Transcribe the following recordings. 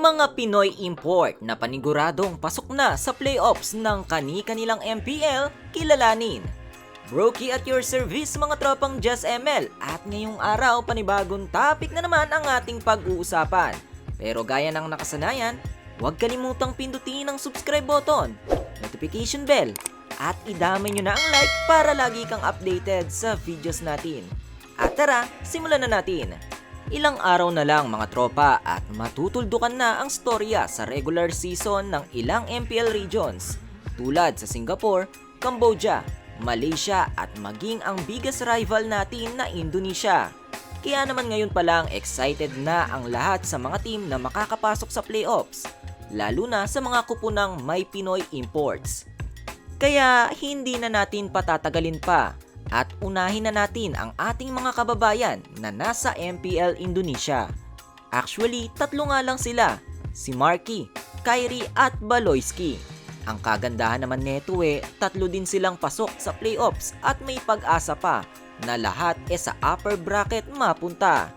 Mga Pinoy import na paniguradong pasok na sa playoffs ng kani-kanilang MPL, kilalanin. Brokey at your service mga tropang Just ML at ngayong araw panibagong topic na naman ang ating pag-uusapan. Pero gaya ng nakasanayan, huwag kalimutang pindutin ang subscribe button, notification bell, at idamay nyo na ang like para lagi kang updated sa videos natin. At tara, simulan na natin! Ilang araw na lang mga tropa at matutuldukan na ang storya sa regular season ng ilang MPL regions tulad sa Singapore, Cambodia, Malaysia at maging ang biggest rival natin na Indonesia. Kaya naman ngayon pa lang excited na ang lahat sa mga team na makakapasok sa playoffs, lalo na sa mga kupunang may Pinoy imports. Kaya hindi na natin patatagalin pa at unahin na natin ang ating mga kababayan na nasa MPL Indonesia. Actually, tatlo nga lang sila, si Marky, Kyrie at Baloyski. Ang kagandahan naman neto eh, tatlo din silang pasok sa playoffs at may pag-asa pa na lahat e sa upper bracket mapunta.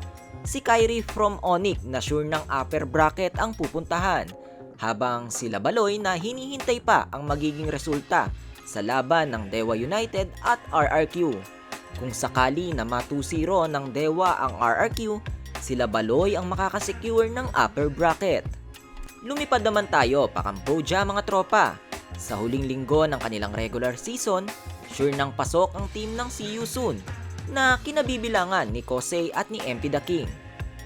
Si Kyrie from Onyx na sure ng upper bracket ang pupuntahan, habang sila Baloy na hinihintay pa ang magiging resulta sa laban ng Dewa United at RRQ. Kung sakali na 2-0 ng Dewa ang RRQ, sila Baloy ang makakasecure ng upper bracket. Lumipad naman tayo pa Cambodia mga tropa. Sa huling linggo ng kanilang regular season, sure nang pasok ang team ng CU Soon na kinabibilangan ni Kosei at ni MP The King.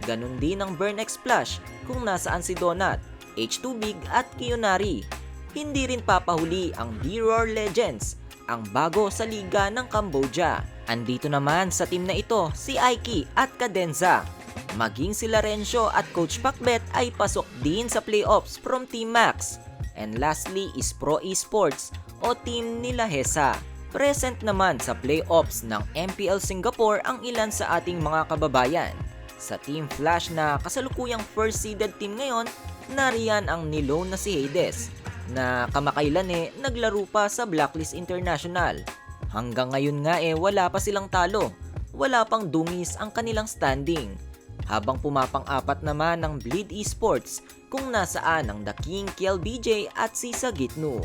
Ganon din ang Burn X Splash kung nasaan si Donut, H2 Big at Kiyonari. Hindi rin papahuli ang D-Roar Legends, ang bago sa liga ng Cambodia. Andito naman sa team na ito si Aiki at Cadenza. Maging si Larencio at Coach Pacbet ay pasok din sa playoffs from Team Max. And lastly is Pro Esports o team nila Hesa. Present naman sa playoffs ng MPL Singapore ang ilan sa ating mga kababayan. Sa Team Flash na kasalukuyang first seeded team ngayon, nariyan ang niloan na si Hades na kamakailan eh naglaro pa sa Blacklist International. Hanggang ngayon nga eh wala pa silang talo. Wala pang dungis ang kanilang standing. Habang pumapang-apat naman ng Bleed Esports kung nasaan ang The King Kiel BJ at si Sagitnu.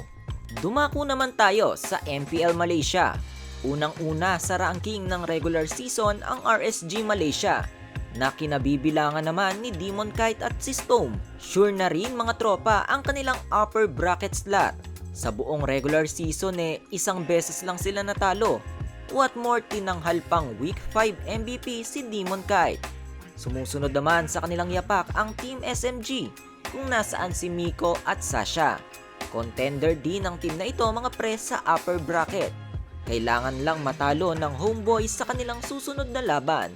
Dumako naman tayo sa MPL Malaysia. Unang-una sa ranking ng regular season ang RSG Malaysia na kinabibilangan naman ni Demon Kite at si Stone. Sure na rin mga tropa ang kanilang upper bracket slot. Sa buong regular season eh, isang beses lang sila natalo. What more tinanghal pang week 5 MVP si Demon Kite. Sumusunod naman sa kanilang yapak ang Team SMG kung nasaan si Miko at Sasha. Contender din ang team na ito mga pre sa upper bracket. Kailangan lang matalo ng homeboys sa kanilang susunod na laban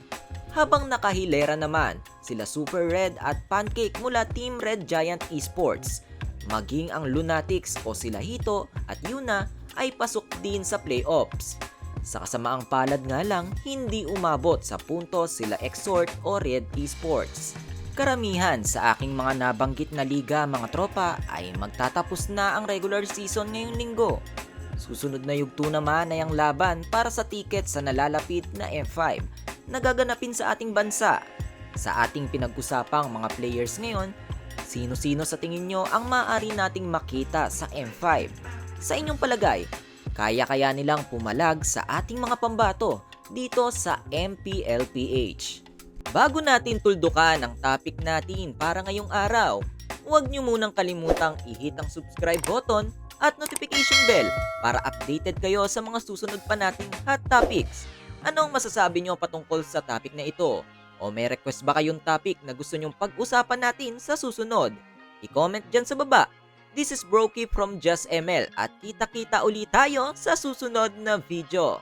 habang nakahilera naman sila Super Red at Pancake mula Team Red Giant Esports. Maging ang Lunatics o sila Hito at Yuna ay pasok din sa playoffs. Sa kasamaang palad nga lang, hindi umabot sa puntos sila Exhort o Red Esports. Karamihan sa aking mga nabanggit na liga mga tropa ay magtatapos na ang regular season ngayong linggo. Susunod na yugto naman ay ang laban para sa ticket sa nalalapit na F5 na gaganapin sa ating bansa. Sa ating pinag-usapang mga players ngayon, sino-sino sa tingin nyo ang maaari nating makita sa M5? Sa inyong palagay, kaya-kaya nilang pumalag sa ating mga pambato dito sa MPLPH. Bago natin tuldukan ang topic natin para ngayong araw, huwag nyo munang kalimutang i-hit ang subscribe button at notification bell para updated kayo sa mga susunod pa nating hot topics. Anong masasabi nyo patungkol sa topic na ito? O may request ba kayong topic na gusto nyong pag-usapan natin sa susunod? I-comment dyan sa baba. This is Brokey from Just ML at kita-kita ulit tayo sa susunod na video.